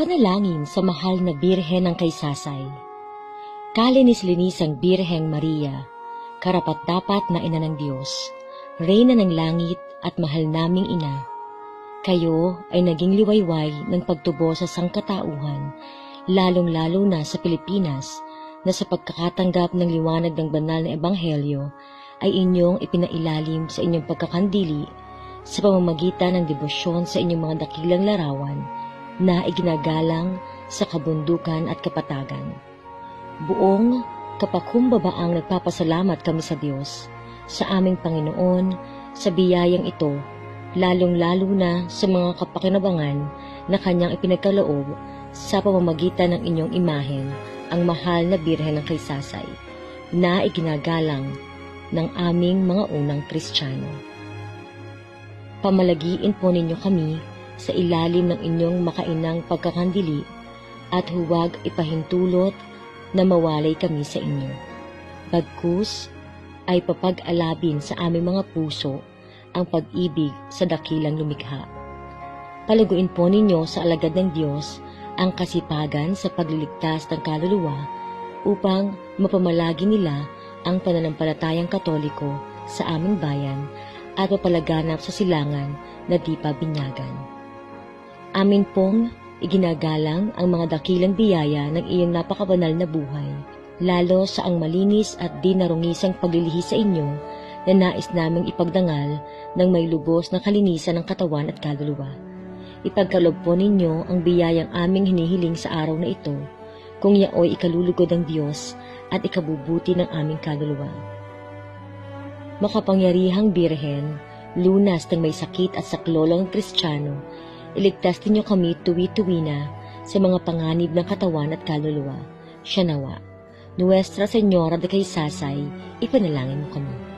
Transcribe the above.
Panalangin sa mahal na Birhen ng Kaysasay. Kalinis-linisang Birheng Maria, karapat-dapat na ina ng Diyos, reyna ng langit at mahal naming ina. Kayo ay naging liwayway ng pagtubo sa sangkatauhan, lalong-lalo na sa Pilipinas na sa pagkakatanggap ng liwanag ng banal na ebanghelyo ay inyong ipinailalim sa inyong pagkakandili sa pamamagitan ng debosyon sa inyong mga dakilang larawan na iginagalang sa kabundukan at kapatagan. Buong kapakumbabaang nagpapasalamat kami sa Diyos, sa aming Panginoon, sa biyayang ito, lalong-lalo na sa mga kapakinabangan na kanyang ipinagkaloob sa pamamagitan ng inyong imahen, ang mahal na Birhen ng Kaysasay, na iginagalang ng aming mga unang Kristiyano. Pamalagiin po ninyo kami sa ilalim ng inyong makainang pagkakandili at huwag ipahintulot na mawalay kami sa inyo. Bagkus ay papag-alabin sa aming mga puso ang pag-ibig sa dakilang lumikha. Palaguin po ninyo sa alagad ng Diyos ang kasipagan sa pagliligtas ng kaluluwa upang mapamalagi nila ang pananampalatayang katoliko sa aming bayan at mapalaganap sa silangan na di pa binyagan. Amin pong iginagalang ang mga dakilang biyaya ng iyong napakabanal na buhay, lalo sa ang malinis at di narungisang paglilihi sa inyo na nais naming ipagdangal ng may lubos na kalinisan ng katawan at kaluluwa. Ipagkalob po ninyo ang biyayang aming hinihiling sa araw na ito, kung yaoy ikalulugod ng Diyos at ikabubuti ng aming kaluluwa. Makapangyarihang Birhen, lunas ng may sakit at saklolong kristyano, iligtas ninyo kami tuwi-tuwi na sa mga panganib ng katawan at kaluluwa. Siya nawa. Nuestra Senyora de Kaysasay, ipanalangin mo kami.